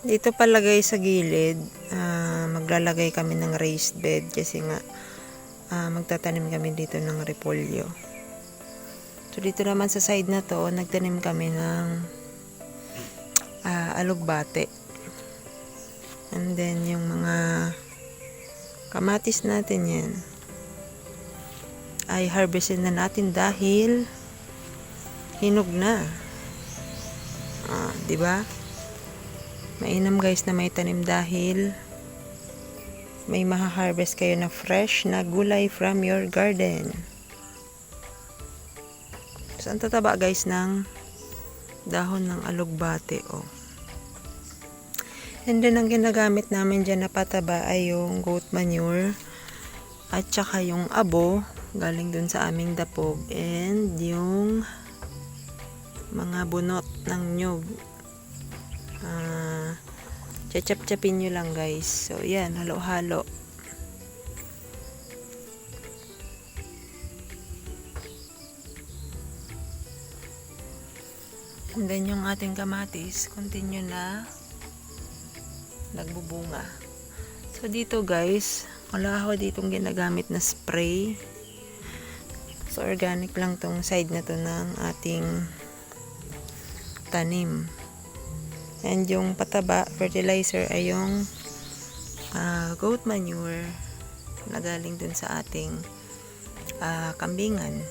Dito palagay sa gilid, ah, maglalagay kami ng raised bed kasi nga ah, magtatanim kami dito ng repolyo. So dito naman sa side na to, nagtanim kami ng ah, alugbate. And then yung mga kamatis natin yan ay harvestin na natin dahil hinog na. Ah, 'di ba? Mainam guys na may tanim dahil may maha-harvest kayo na fresh na gulay from your garden. So, ang tataba guys ng dahon ng alugbate oh. And then ang ginagamit namin dyan na pataba ay yung goat manure at saka yung abo galing dun sa aming dapog and yung mga bunot ng nyug ah chachap-chapin nyo lang guys. So yan halo-halo. And then yung ating kamatis continue na nagbubunga. So dito guys wala ako ditong ginagamit na spray. So organic lang tong side na to ng ating tanim And yung pataba, fertilizer ay yung ah, goat manure na galing dun sa ating ah, kambingan.